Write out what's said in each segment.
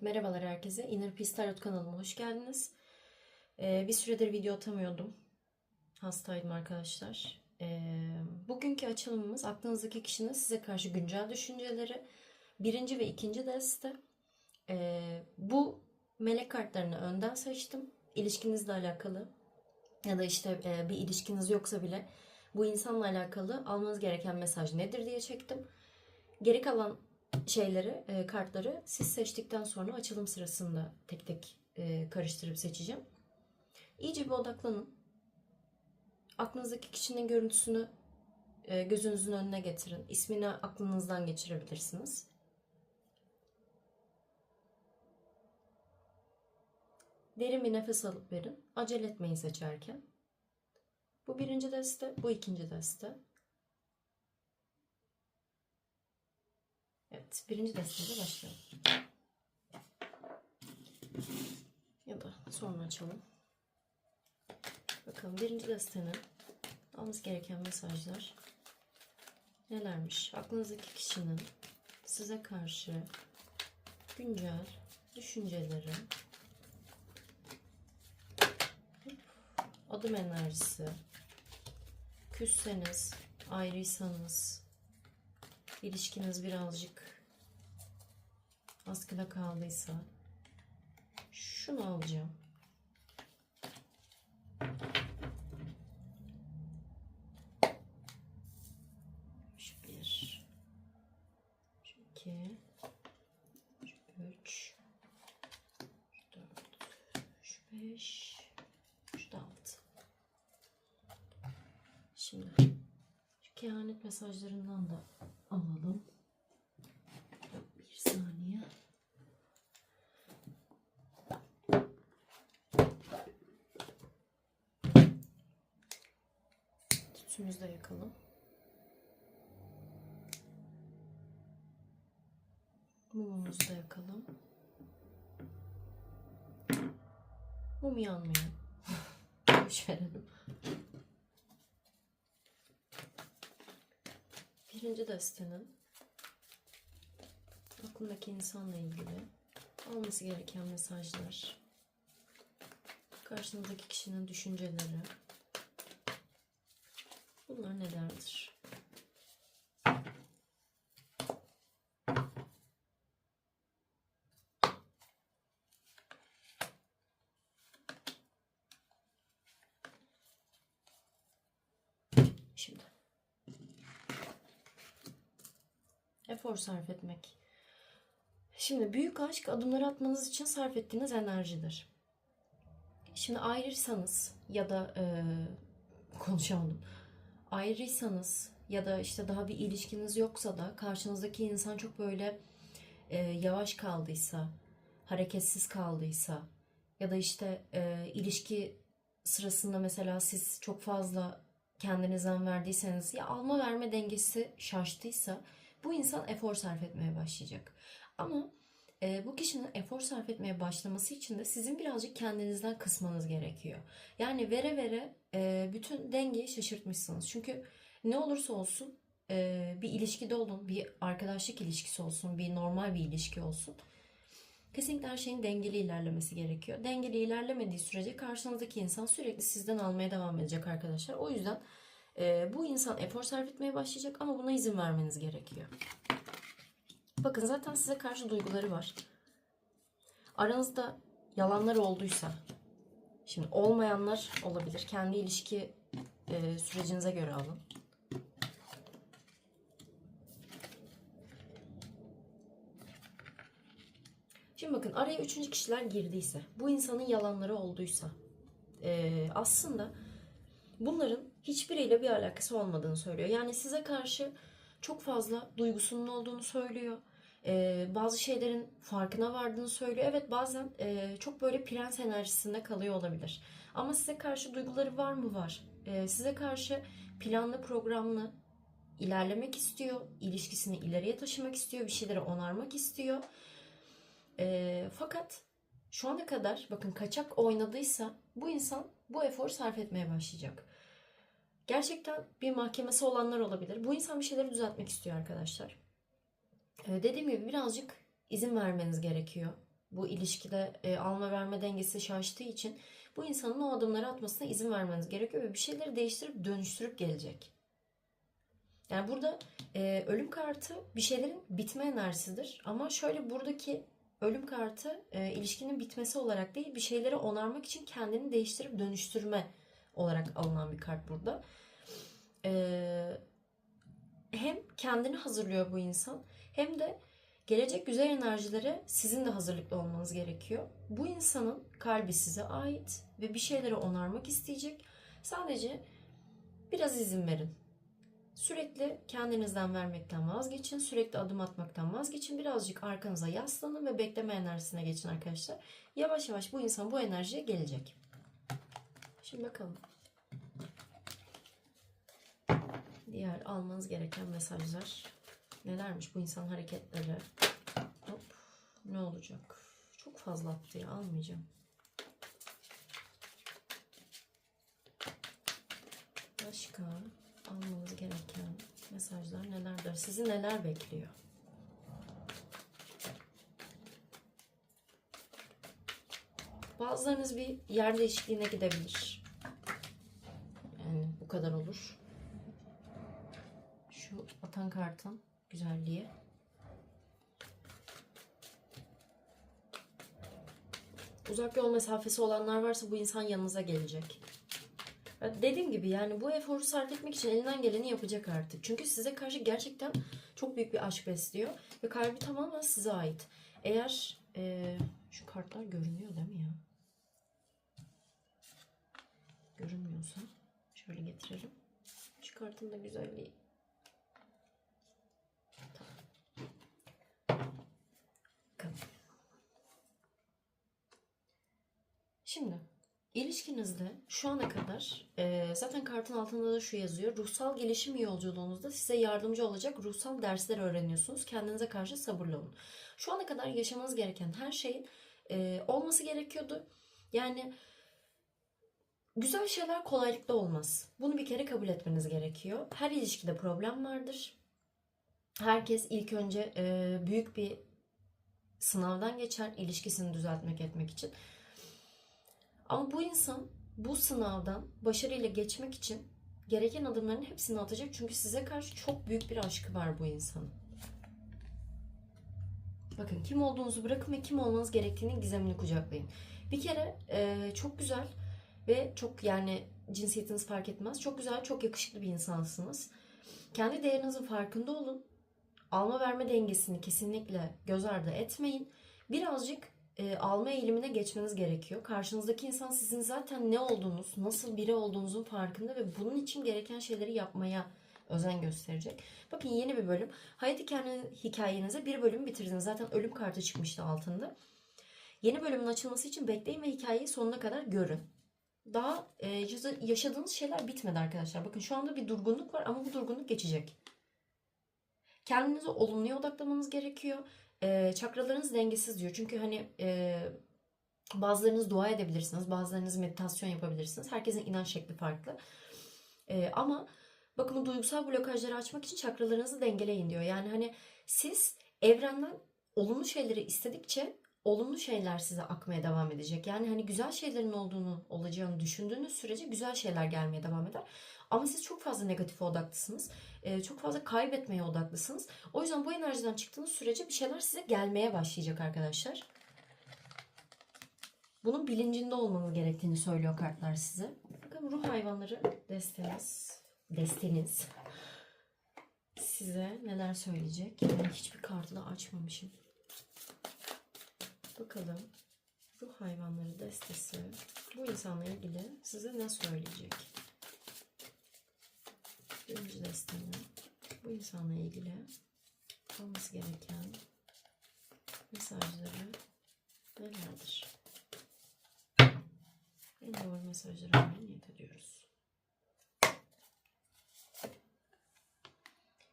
Merhabalar herkese. Inner Peace Tarot kanalıma hoş geldiniz. Ee, bir süredir video atamıyordum. Hastaydım arkadaşlar. Ee, bugünkü açılımımız aklınızdaki kişinin size karşı güncel düşünceleri. Birinci ve ikinci deste. Ee, bu melek kartlarını önden seçtim. İlişkinizle alakalı ya da işte e, bir ilişkiniz yoksa bile bu insanla alakalı almanız gereken mesaj nedir diye çektim. Geri kalan şeyleri, e, kartları siz seçtikten sonra açılım sırasında tek tek e, karıştırıp seçeceğim. İyice bir odaklanın. Aklınızdaki kişinin görüntüsünü e, gözünüzün önüne getirin. İsmini aklınızdan geçirebilirsiniz. Derin bir nefes alıp verin. Acele etmeyin seçerken. Bu birinci deste, bu ikinci deste. Evet, birinci desteyle başlayalım. Ya da sonra açalım. Bakalım birinci destenin alması gereken mesajlar nelermiş? Aklınızdaki kişinin size karşı güncel düşünceleri, adım enerjisi, küsseniz, ayrıysanız, ilişkiniz birazcık askıda kaldıysa şunu alacağım. Şu bir, şu iki, şu üç, şu dört, şu beş, şu da altı. Şimdi kehanet mesajlarından da alalım. Bir saniye. Tütsümüzü de yakalım. Mumumuzu da yakalım. Mum yanmıyor. Birinci destenin aklındaki insanla ilgili alması gereken mesajlar, karşınızdaki kişinin düşünceleri, bunlar nelerdir? Şimdi efor sarf etmek. Şimdi büyük aşk adımları atmanız için sarf ettiğiniz enerjidir. Şimdi ayrıysanız ya da e, konuşamadım. Ayrıysanız ya da işte daha bir ilişkiniz yoksa da karşınızdaki insan çok böyle e, yavaş kaldıysa, hareketsiz kaldıysa ya da işte e, ilişki sırasında mesela siz çok fazla kendinizden verdiyseniz ya alma verme dengesi şaştıysa bu insan efor sarf etmeye başlayacak. Ama e, bu kişinin efor sarf etmeye başlaması için de sizin birazcık kendinizden kısmanız gerekiyor. Yani vere vere e, bütün dengeyi şaşırtmışsınız. Çünkü ne olursa olsun e, bir ilişkide olun, bir arkadaşlık ilişkisi olsun, bir normal bir ilişki olsun. Kesinlikle her şeyin dengeli ilerlemesi gerekiyor. Dengeli ilerlemediği sürece karşınızdaki insan sürekli sizden almaya devam edecek arkadaşlar. O yüzden e, bu insan efor sarf etmeye başlayacak ama buna izin vermeniz gerekiyor. Bakın zaten size karşı duyguları var. Aranızda yalanlar olduysa, şimdi olmayanlar olabilir. Kendi ilişki e, sürecinize göre alın. Şimdi bakın araya üçüncü kişiler girdiyse, bu insanın yalanları olduysa, e, aslında bunların hiçbiriyle bir alakası olmadığını söylüyor. Yani size karşı çok fazla duygusunun olduğunu söylüyor. E, bazı şeylerin farkına vardığını söylüyor. Evet bazen e, çok böyle prens enerjisinde kalıyor olabilir. Ama size karşı duyguları var mı? Var. E, size karşı planlı programlı ilerlemek istiyor. ilişkisini ileriye taşımak istiyor. Bir şeyleri onarmak istiyor. E, fakat şu ana kadar bakın kaçak oynadıysa bu insan bu efor sarf etmeye başlayacak. Gerçekten bir mahkemesi olanlar olabilir. Bu insan bir şeyleri düzeltmek istiyor arkadaşlar. Ee, dediğim gibi birazcık izin vermeniz gerekiyor. Bu ilişkide e, alma verme dengesi şaştığı için bu insanın o adımları atmasına izin vermeniz gerekiyor ve bir şeyleri değiştirip dönüştürüp gelecek. Yani burada e, ölüm kartı bir şeylerin bitme enerjisidir. Ama şöyle buradaki ölüm kartı e, ilişkinin bitmesi olarak değil bir şeyleri onarmak için kendini değiştirip dönüştürme olarak alınan bir kart burada. E, hem kendini hazırlıyor bu insan hem de gelecek güzel enerjilere sizin de hazırlıklı olmanız gerekiyor. Bu insanın kalbi size ait ve bir şeyleri onarmak isteyecek. Sadece biraz izin verin. Sürekli kendinizden vermekten vazgeçin. Sürekli adım atmaktan vazgeçin. Birazcık arkanıza yaslanın ve bekleme enerjisine geçin arkadaşlar. Yavaş yavaş bu insan bu enerjiye gelecek. Şimdi bakalım. Diğer almanız gereken mesajlar nelermiş bu insan hareketleri? Hop. Ne olacak? Çok fazla attı ya almayacağım. Başka almanız gereken mesajlar nelerdir? Sizi neler bekliyor? Bazılarınız bir yer değişikliğine gidebilir. Bu kadar olur. Şu atan kartın güzelliği. Uzak yol mesafesi olanlar varsa bu insan yanınıza gelecek. Dediğim gibi yani bu eforu sarf etmek için elinden geleni yapacak artık. Çünkü size karşı gerçekten çok büyük bir aşk besliyor. Ve kalbi tamamen size ait. Eğer eee, şu kartlar görünüyor değil mi ya? Görünmüyorsa şöyle getirelim. Şu kartın da güzelliği. Bakın. Şimdi ilişkinizde şu ana kadar e, zaten kartın altında da şu yazıyor. Ruhsal gelişim yolculuğunuzda size yardımcı olacak ruhsal dersler öğreniyorsunuz. Kendinize karşı sabırlı olun. Şu ana kadar yaşamanız gereken her şeyin e, olması gerekiyordu. Yani güzel şeyler kolaylıkla olmaz. Bunu bir kere kabul etmeniz gerekiyor. Her ilişkide problem vardır. Herkes ilk önce e, büyük bir sınavdan geçer ilişkisini düzeltmek etmek için. Ama bu insan bu sınavdan başarıyla geçmek için gereken adımların hepsini atacak. Çünkü size karşı çok büyük bir aşkı var bu insanın. Bakın kim olduğunuzu bırakın ve kim olmanız gerektiğini gizemini kucaklayın. Bir kere e, çok güzel ve çok yani cinsiyetiniz fark etmez. Çok güzel, çok yakışıklı bir insansınız. Kendi değerinizin farkında olun. Alma verme dengesini kesinlikle göz ardı etmeyin. Birazcık e, alma eğilimine geçmeniz gerekiyor. Karşınızdaki insan sizin zaten ne olduğunuz, nasıl biri olduğunuzun farkında ve bunun için gereken şeyleri yapmaya özen gösterecek. Bakın yeni bir bölüm. Hayat hikayenize, bir bölüm bitirdiniz. Zaten ölüm kartı çıkmıştı altında. Yeni bölümün açılması için bekleyin ve hikayeyi sonuna kadar görün. Daha e, yaşa- yaşadığınız şeyler bitmedi arkadaşlar. Bakın şu anda bir durgunluk var ama bu durgunluk geçecek. Kendinize olumluya odaklamanız gerekiyor. E, çakralarınız dengesiz diyor. Çünkü hani e, bazılarınız dua edebilirsiniz, bazılarınız meditasyon yapabilirsiniz. Herkesin inanç şekli farklı. E, ama bakın bu duygusal blokajları açmak için çakralarınızı dengeleyin diyor. Yani hani siz evrenden olumlu şeyleri istedikçe olumlu şeyler size akmaya devam edecek. Yani hani güzel şeylerin olduğunu, olacağını düşündüğünüz sürece güzel şeyler gelmeye devam eder. Ama siz çok fazla negatife odaklısınız. Ee, çok fazla kaybetmeye odaklısınız. O yüzden bu enerjiden çıktığınız sürece bir şeyler size gelmeye başlayacak arkadaşlar. Bunun bilincinde olmanız gerektiğini söylüyor kartlar size. Bakın ruh hayvanları desteniz, desteniz size neler söyleyecek. Ben hiçbir kartı da açmamışım. Bakalım ruh hayvanları destesi bu insanla ilgili size ne söyleyecek? Birinci destenin bu insanla ilgili olması gereken mesajları nelerdir? En doğru mesajları almaya niyet ediyoruz.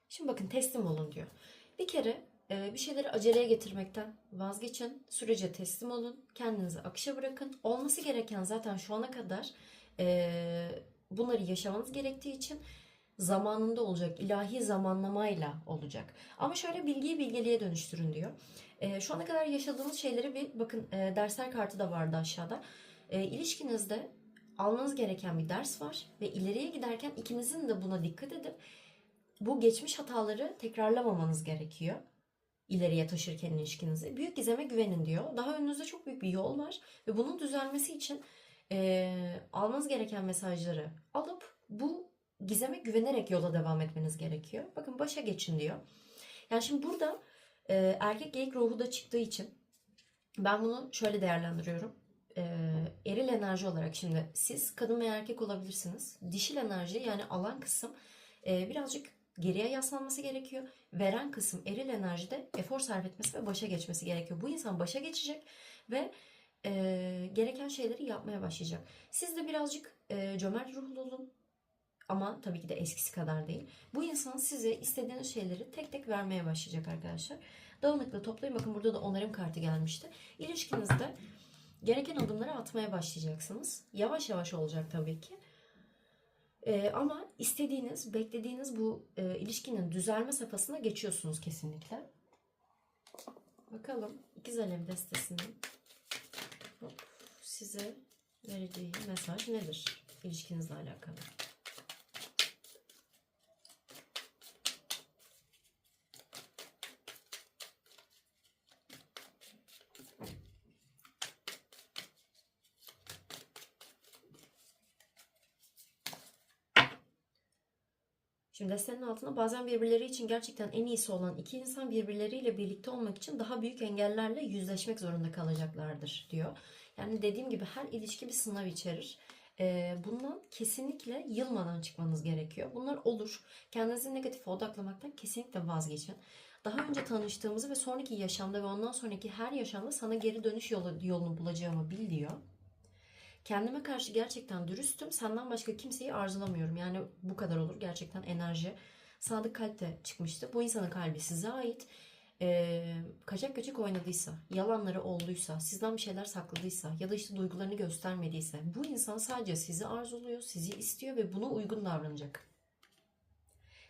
Şimdi bakın teslim olun diyor. Bir kere bir şeyleri aceleye getirmekten vazgeçin. Sürece teslim olun. Kendinizi akışa bırakın. Olması gereken zaten şu ana kadar e, bunları yaşamanız gerektiği için zamanında olacak, ilahi zamanlamayla olacak. Ama şöyle bilgiyi bilgeliğe dönüştürün diyor. E, şu ana kadar yaşadığınız şeyleri bir bakın e, dersler kartı da vardı aşağıda. E, ilişkinizde almanız gereken bir ders var ve ileriye giderken ikinizin de buna dikkat edip bu geçmiş hataları tekrarlamamanız gerekiyor. İleriye taşırken ilişkinizi. Büyük gizeme güvenin diyor. Daha önünüzde çok büyük bir yol var ve bunun düzelmesi için e, almanız gereken mesajları alıp bu gizeme güvenerek yola devam etmeniz gerekiyor. Bakın başa geçin diyor. Yani şimdi burada e, erkek geyik ruhu da çıktığı için ben bunu şöyle değerlendiriyorum. E, eril enerji olarak şimdi siz kadın veya erkek olabilirsiniz. Dişil enerji yani alan kısım e, birazcık geriye yaslanması gerekiyor. Veren kısım eril enerjide efor sarf etmesi ve başa geçmesi gerekiyor. Bu insan başa geçecek ve e, gereken şeyleri yapmaya başlayacak. Siz de birazcık e, cömert ruhlu olun. Ama tabii ki de eskisi kadar değil. Bu insan size istediğiniz şeyleri tek tek vermeye başlayacak arkadaşlar. Dağınıklığı toplayın. Bakın burada da onarım kartı gelmişti. İlişkinizde gereken adımları atmaya başlayacaksınız. Yavaş yavaş olacak tabii ki. Ee, ama istediğiniz, beklediğiniz bu e, ilişkinin düzelme safhasına geçiyorsunuz kesinlikle. Bakalım ikiz alev destesinin size vereceği mesaj nedir ilişkinizle alakalı? Şimdi destenin altında bazen birbirleri için gerçekten en iyisi olan iki insan birbirleriyle birlikte olmak için daha büyük engellerle yüzleşmek zorunda kalacaklardır diyor. Yani dediğim gibi her ilişki bir sınav içerir. Ee, bundan kesinlikle yılmadan çıkmanız gerekiyor. Bunlar olur. Kendinizi negatife odaklamaktan kesinlikle vazgeçin. Daha önce tanıştığımızı ve sonraki yaşamda ve ondan sonraki her yaşamda sana geri dönüş yolu, yolunu bulacağımı bil diyor. Kendime karşı gerçekten dürüstüm. Senden başka kimseyi arzulamıyorum. Yani bu kadar olur. Gerçekten enerji. Sadık kalp de çıkmıştı. Bu insanın kalbi size ait. Ee, kaçak göçek oynadıysa, yalanları olduysa, sizden bir şeyler sakladıysa ya da işte duygularını göstermediyse bu insan sadece sizi arzuluyor, sizi istiyor ve buna uygun davranacak.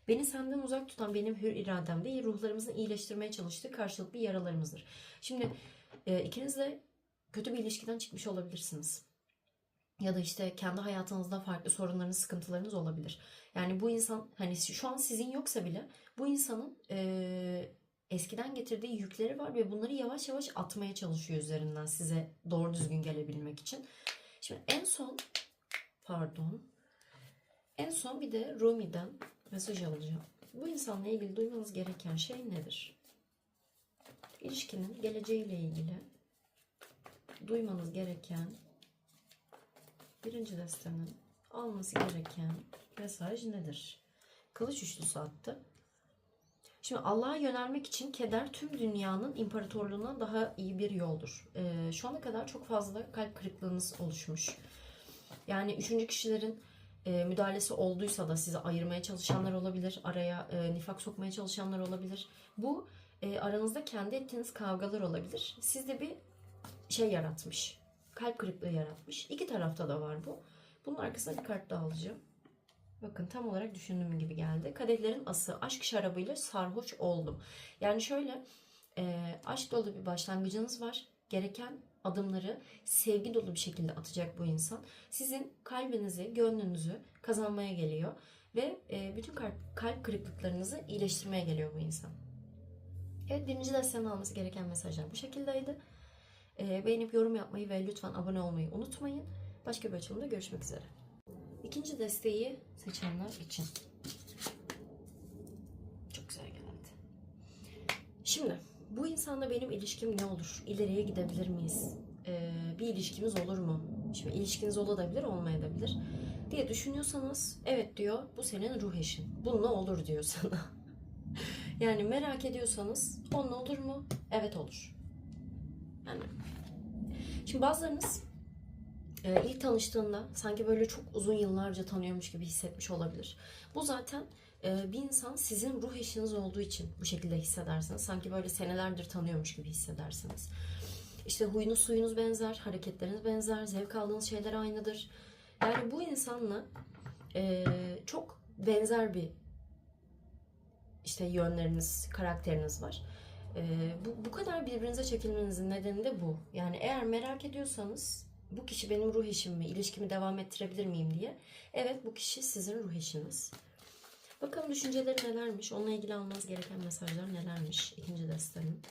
Beni senden uzak tutan benim hür iradem değil, ruhlarımızın iyileştirmeye çalıştığı karşılıklı yaralarımızdır. Şimdi e, ikiniz de kötü bir ilişkiden çıkmış olabilirsiniz ya da işte kendi hayatınızda farklı sorunlarınız, sıkıntılarınız olabilir. Yani bu insan hani şu an sizin yoksa bile bu insanın e, eskiden getirdiği yükleri var ve bunları yavaş yavaş atmaya çalışıyor üzerinden size doğru düzgün gelebilmek için. Şimdi en son pardon en son bir de Rumi'den mesaj alacağım. Bu insanla ilgili duymanız gereken şey nedir? İlişkinin geleceğiyle ilgili duymanız gereken birinci destenin alması gereken mesaj nedir? Kılıç üçlüsü attı. Şimdi Allah'a yönelmek için keder tüm dünyanın imparatorluğuna daha iyi bir yoldur. Ee, şu ana kadar çok fazla kalp kırıklığınız oluşmuş. Yani üçüncü kişilerin e, müdahalesi olduysa da sizi ayırmaya çalışanlar olabilir. Araya e, nifak sokmaya çalışanlar olabilir. Bu e, aranızda kendi ettiğiniz kavgalar olabilir. Sizde bir şey yaratmış kalp kırıklığı yaratmış. İki tarafta da var bu. Bunun arkasına bir kart daha alacağım. Bakın tam olarak düşündüğüm gibi geldi. Kadehlerin ası aşk şarabıyla sarhoş oldum. Yani şöyle e, aşk dolu bir başlangıcınız var. Gereken adımları sevgi dolu bir şekilde atacak bu insan. Sizin kalbinizi, gönlünüzü kazanmaya geliyor. Ve e, bütün kalp, kalp kırıklıklarınızı iyileştirmeye geliyor bu insan. Evet birinci derslerin alması gereken mesajlar bu şekildeydi. E, beğenip yorum yapmayı ve lütfen abone olmayı unutmayın. Başka bir açılımda görüşmek üzere. İkinci desteği seçenler için. Çok güzel geldi. Şimdi bu insanla benim ilişkim ne olur? İleriye gidebilir miyiz? Ee, bir ilişkimiz olur mu? Şimdi ilişkiniz olabilir, olmayabilir diye düşünüyorsanız evet diyor bu senin ruh eşin. Bununla olur diyor sana. yani merak ediyorsanız onunla olur mu? Evet olur. Yani şimdi bazılarınız e, ilk tanıştığında sanki böyle çok uzun yıllarca tanıyormuş gibi hissetmiş olabilir. Bu zaten e, bir insan sizin ruh eşiniz olduğu için bu şekilde hissedersiniz. Sanki böyle senelerdir tanıyormuş gibi hissedersiniz. İşte huyunuz suyunuz benzer, hareketleriniz benzer, zevk aldığınız şeyler aynıdır. Yani bu insanla e, çok benzer bir işte yönleriniz, karakteriniz var. Ee, bu, bu kadar birbirinize çekilmenizin nedeni de bu. Yani eğer merak ediyorsanız bu kişi benim ruh eşim mi, ilişkimi devam ettirebilir miyim diye. Evet bu kişi sizin ruh eşiniz. Bakalım düşünceleri nelermiş, onunla ilgili almanız gereken mesajlar nelermiş ikinci destenin.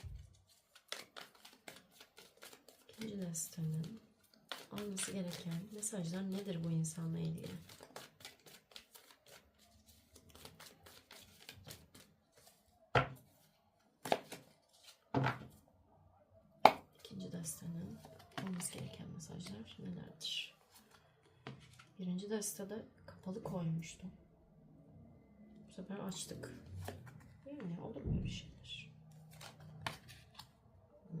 İkinci destenin alması gereken mesajlar nedir bu insanla ilgili? Destenin olması gereken mesajlar nelerdir? Birinci destede kapalı koymuştum. Bu sefer açtık. Yani olur böyle şeyler. Hmm.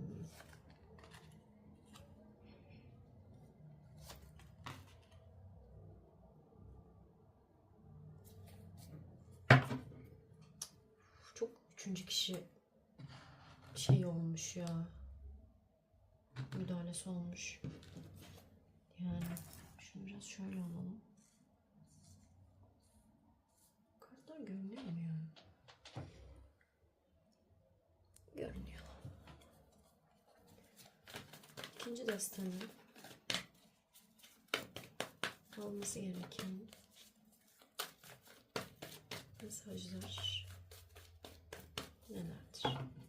Çok üçüncü kişi şey olmuş ya müdahalesi olmuş. Yani şunu biraz şöyle alalım. Kartlar görünüyor mu ya? Görünüyor. İkinci destanın alması gereken mesajlar nelerdir?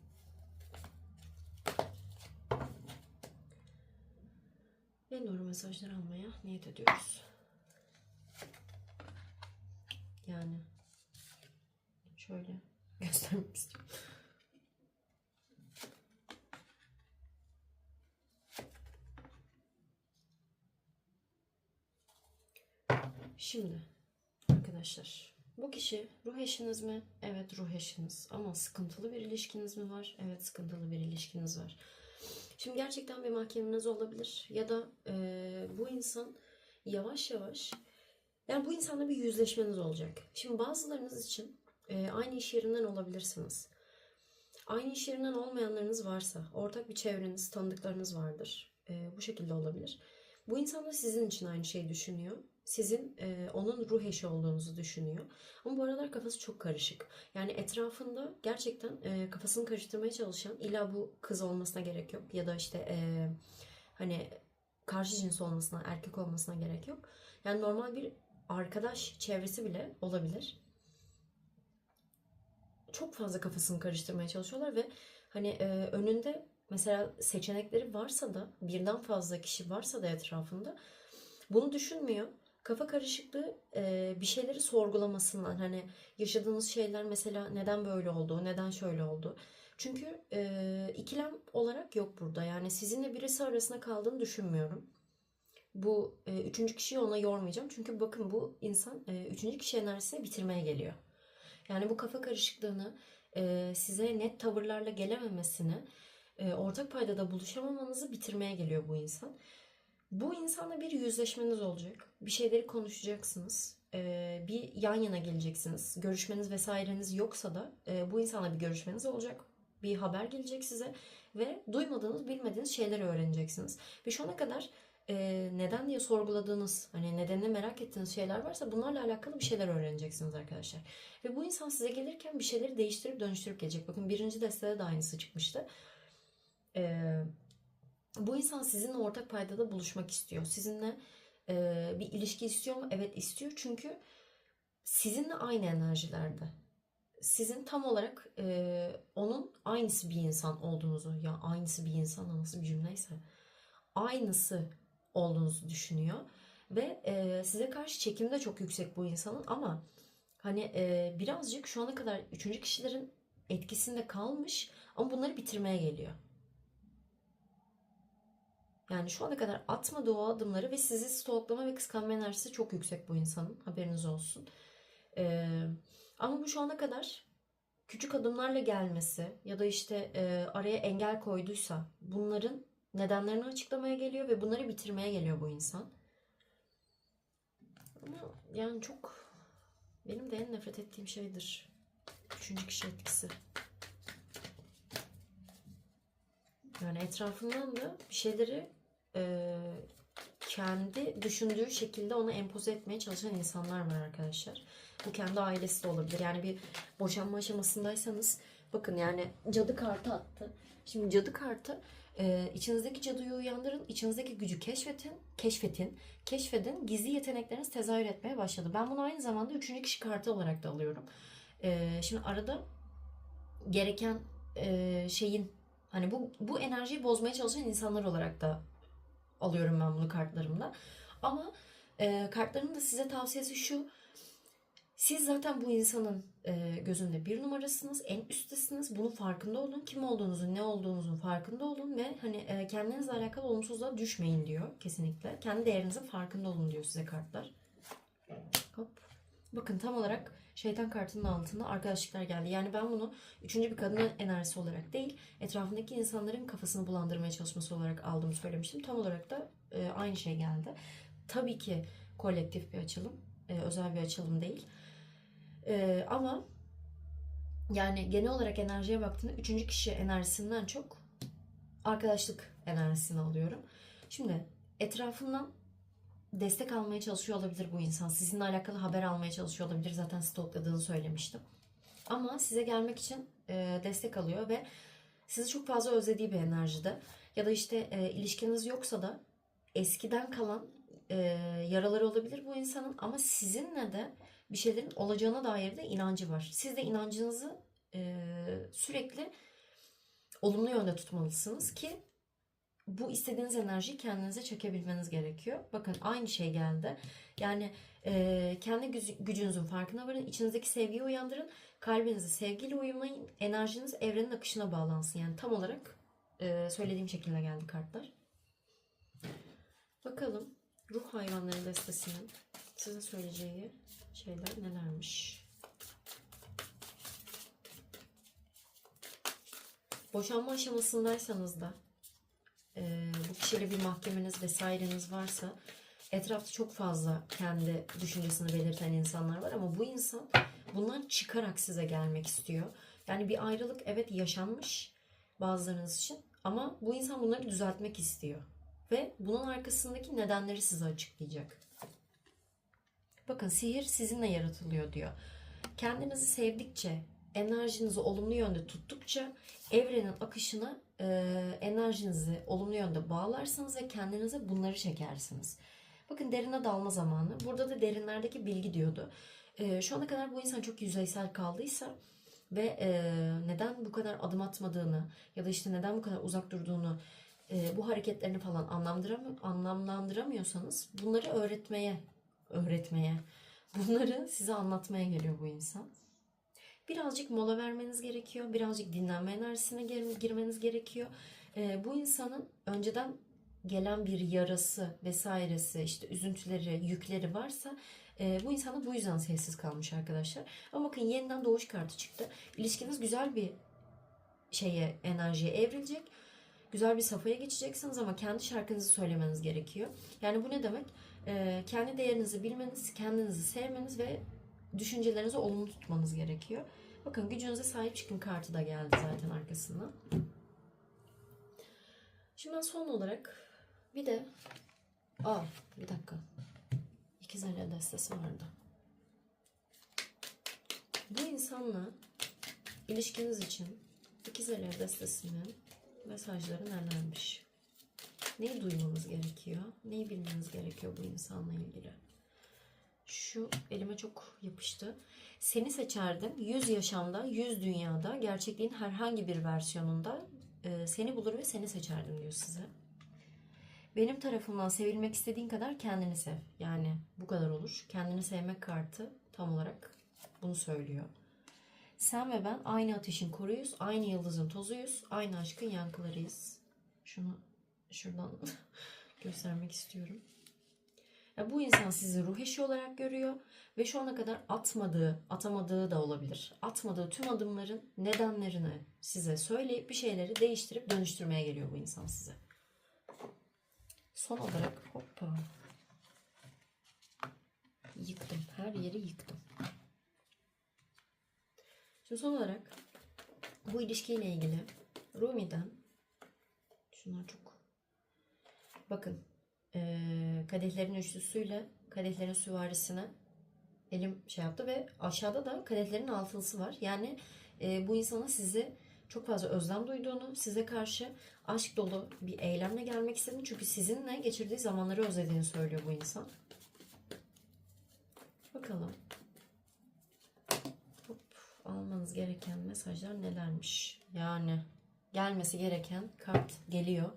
Doğru mesajlar almaya niyet ediyoruz. Yani şöyle göstermek istiyorum. Şimdi arkadaşlar bu kişi ruh eşiniz mi? Evet ruh eşiniz. Ama sıkıntılı bir ilişkiniz mi var? Evet sıkıntılı bir ilişkiniz var. Şimdi gerçekten bir mahkemeniz olabilir ya da e, bu insan yavaş yavaş yani bu insanla bir yüzleşmeniz olacak. Şimdi bazılarınız için e, aynı iş yerinden olabilirsiniz. Aynı iş yerinden olmayanlarınız varsa ortak bir çevreniz, tanıdıklarınız vardır. E, bu şekilde olabilir. Bu insan da sizin için aynı şeyi düşünüyor. Sizin e, onun ruh eşi olduğunuzu düşünüyor. Ama bu aralar kafası çok karışık. Yani etrafında gerçekten e, kafasını karıştırmaya çalışan illa bu kız olmasına gerek yok. Ya da işte e, hani karşı cins olmasına, erkek olmasına gerek yok. Yani normal bir arkadaş çevresi bile olabilir. Çok fazla kafasını karıştırmaya çalışıyorlar ve hani e, önünde mesela seçenekleri varsa da birden fazla kişi varsa da etrafında bunu düşünmüyor. Kafa karışıklığı e, bir şeyleri sorgulamasından hani yaşadığınız şeyler mesela neden böyle oldu, neden şöyle oldu. Çünkü e, ikilem olarak yok burada. Yani sizinle birisi arasında kaldığını düşünmüyorum. Bu e, üçüncü kişiyi ona yormayacağım. Çünkü bakın bu insan e, üçüncü kişi enerjisini bitirmeye geliyor. Yani bu kafa karışıklığını e, size net tavırlarla gelememesini, e, ortak paydada buluşamamanızı bitirmeye geliyor bu insan. Bu insanla bir yüzleşmeniz olacak. Bir şeyleri konuşacaksınız. E, bir yan yana geleceksiniz. Görüşmeniz vesaireniz yoksa da e, bu insanla bir görüşmeniz olacak. Bir haber gelecek size ve duymadığınız, bilmediğiniz şeyleri öğreneceksiniz. Ve şu ana kadar e, neden diye sorguladığınız, hani nedenini merak ettiğiniz şeyler varsa bunlarla alakalı bir şeyler öğreneceksiniz arkadaşlar. Ve bu insan size gelirken bir şeyleri değiştirip dönüştürüp gelecek. Bakın birinci destede de aynısı çıkmıştı. Eee bu insan sizinle ortak paydada buluşmak istiyor. Sizinle e, bir ilişki istiyor mu? Evet istiyor. Çünkü sizinle aynı enerjilerde. Sizin tam olarak e, onun aynısı bir insan olduğunuzu ya aynısı bir insan nasıl bir cümleyse aynısı olduğunuzu düşünüyor ve e, size karşı çekim de çok yüksek bu insanın ama hani e, birazcık şu ana kadar üçüncü kişilerin etkisinde kalmış ama bunları bitirmeye geliyor. Yani şu ana kadar atmadığı o adımları ve sizi stalklama ve kıskanma enerjisi çok yüksek bu insanın. Haberiniz olsun. Ee, ama bu şu ana kadar küçük adımlarla gelmesi ya da işte e, araya engel koyduysa bunların nedenlerini açıklamaya geliyor ve bunları bitirmeye geliyor bu insan. Ama yani çok benim de en nefret ettiğim şeydir. Üçüncü kişi etkisi. Yani etrafından da bir şeyleri e, kendi düşündüğü şekilde ona empoze etmeye çalışan insanlar var arkadaşlar. Bu kendi ailesi de olabilir. Yani bir boşanma aşamasındaysanız bakın yani cadı kartı attı. Şimdi cadı kartı e, içinizdeki cadıyı uyandırın, içinizdeki gücü keşfetin, keşfetin, keşfedin. Gizli yetenekleriniz tezahür etmeye başladı. Ben bunu aynı zamanda üçüncü kişi kartı olarak da alıyorum. E, şimdi arada gereken e, şeyin hani bu bu enerjiyi bozmaya çalışan insanlar olarak da alıyorum ben bunu kartlarımda. Ama e, kartlarımın da size tavsiyesi şu. Siz zaten bu insanın e, gözünde bir numarasınız, en üsttesiniz. Bunun farkında olun. Kim olduğunuzun, ne olduğunuzun farkında olun ve hani e, kendinizle alakalı olumsuzluğa düşmeyin diyor kesinlikle. Kendi değerinizin farkında olun diyor size kartlar. Hop. Bakın tam olarak şeytan kartının altında arkadaşlıklar geldi. Yani ben bunu üçüncü bir kadının enerjisi olarak değil, etrafındaki insanların kafasını bulandırmaya çalışması olarak aldığımı söylemiştim. Tam olarak da e, aynı şey geldi. Tabii ki kolektif bir açılım, e, özel bir açılım değil. E, ama yani genel olarak enerjiye baktığında üçüncü kişi enerjisinden çok arkadaşlık enerjisini alıyorum. Şimdi etrafından destek almaya çalışıyor olabilir bu insan. Sizinle alakalı haber almaya çalışıyor olabilir. Zaten stalkladığını söylemiştim. Ama size gelmek için e, destek alıyor ve sizi çok fazla özlediği bir enerjide. Ya da işte e, ilişkiniz yoksa da eskiden kalan e, yaraları olabilir bu insanın ama sizinle de bir şeylerin olacağına dair de inancı var. Siz de inancınızı e, sürekli olumlu yönde tutmalısınız ki bu istediğiniz enerjiyi kendinize çekebilmeniz gerekiyor. Bakın aynı şey geldi. Yani e, kendi gücü- gücünüzün farkına varın. içinizdeki sevgiyi uyandırın. Kalbinizi sevgiyle uyumlayın. Enerjiniz evrenin akışına bağlansın. Yani tam olarak e, söylediğim şekilde geldi kartlar. Bakalım ruh hayvanları destesinin size söyleyeceği şeyler nelermiş? Boşanma aşamasındaysanız da bu kişiyle bir mahkemeniz vesaireniz varsa etrafta çok fazla kendi düşüncesini belirten insanlar var ama bu insan bundan çıkarak size gelmek istiyor. Yani bir ayrılık evet yaşanmış bazılarınız için ama bu insan bunları düzeltmek istiyor. Ve bunun arkasındaki nedenleri size açıklayacak. Bakın sihir sizinle yaratılıyor diyor. Kendinizi sevdikçe, enerjinizi olumlu yönde tuttukça evrenin akışına e, enerjinizi olumlu yönde bağlarsınız ve kendinize bunları çekersiniz. Bakın derine dalma zamanı. Burada da derinlerdeki bilgi diyordu. E, şu ana kadar bu insan çok yüzeysel kaldıysa ve e, neden bu kadar adım atmadığını ya da işte neden bu kadar uzak durduğunu e, bu hareketlerini falan anlamlandıram anlamlandıramıyorsanız bunları öğretmeye öğretmeye bunları size anlatmaya geliyor bu insan. Birazcık mola vermeniz gerekiyor. Birazcık dinlenme enerjisine gir- girmeniz gerekiyor. Ee, bu insanın önceden gelen bir yarası vesairesi işte üzüntüleri, yükleri varsa e, bu insan da bu yüzden sessiz kalmış arkadaşlar. Ama bakın yeniden doğuş kartı çıktı. İlişkiniz güzel bir şeye, enerjiye evrilecek. Güzel bir safhaya geçeceksiniz ama kendi şarkınızı söylemeniz gerekiyor. Yani bu ne demek? Ee, kendi değerinizi bilmeniz, kendinizi sevmeniz ve düşüncelerinizi olumlu tutmanız gerekiyor. Bakın gücünüze sahip çıkın kartı da geldi zaten arkasından. Şimdi ben son olarak bir de Aa bir dakika. İkizler destesi vardı. Bu insanla ilişkiniz için İkizler destesinin mesajları nelermiş? Neyi duymanız gerekiyor? Neyi bilmeniz gerekiyor bu insanla ilgili? Şu elime çok yapıştı. Seni seçerdim. 100 yaşamda, 100 dünyada, gerçekliğin herhangi bir versiyonunda e, seni bulur ve seni seçerdim diyor size. Benim tarafımdan sevilmek istediğin kadar kendini sev. Yani bu kadar olur. Kendini sevmek kartı tam olarak bunu söylüyor. Sen ve ben aynı ateşin koruyuz, aynı yıldızın tozuyuz, aynı aşkın yankılarıyız. Şunu şuradan göstermek istiyorum. Ya bu insan sizi ruh eşi olarak görüyor ve şu ana kadar atmadığı, atamadığı da olabilir. Atmadığı tüm adımların nedenlerini size söyleyip bir şeyleri değiştirip dönüştürmeye geliyor bu insan size. Son olarak hoppa. Yıktım. Her yeri yıktım. Şimdi son olarak bu ilişkiyle ilgili Rumi'den şunlar çok bakın kadehlerin üçlüsüyle kadehlerin süvarisine elim şey yaptı ve aşağıda da kadehlerin altılısı var. Yani e, bu insanın sizi çok fazla özlem duyduğunu, size karşı aşk dolu bir eylemle gelmek istediğini çünkü sizinle geçirdiği zamanları özlediğini söylüyor bu insan. Bakalım. Hop, almanız gereken mesajlar nelermiş? Yani gelmesi gereken kart geliyor.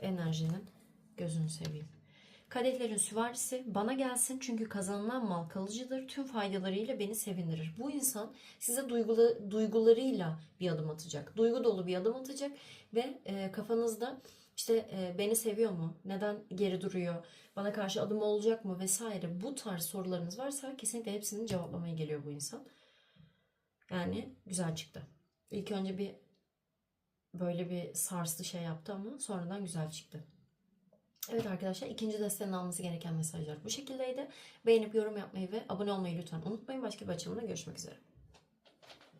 Enerjinin gözünü seveyim. Kadehlerin süvarisi bana gelsin çünkü kazanılan mal kalıcıdır. Tüm faydalarıyla beni sevindirir. Bu insan size duygulu, duygularıyla bir adım atacak. Duygu dolu bir adım atacak ve e, kafanızda işte e, beni seviyor mu? Neden geri duruyor? Bana karşı adım olacak mı? Vesaire bu tarz sorularınız varsa kesinlikle hepsini cevaplamaya geliyor bu insan. Yani güzel çıktı. İlk önce bir böyle bir sarslı şey yaptı ama sonradan güzel çıktı. Evet arkadaşlar ikinci destenin alması gereken mesajlar bu şekildeydi. Beğenip yorum yapmayı ve abone olmayı lütfen unutmayın. Başka bir açılımda görüşmek üzere.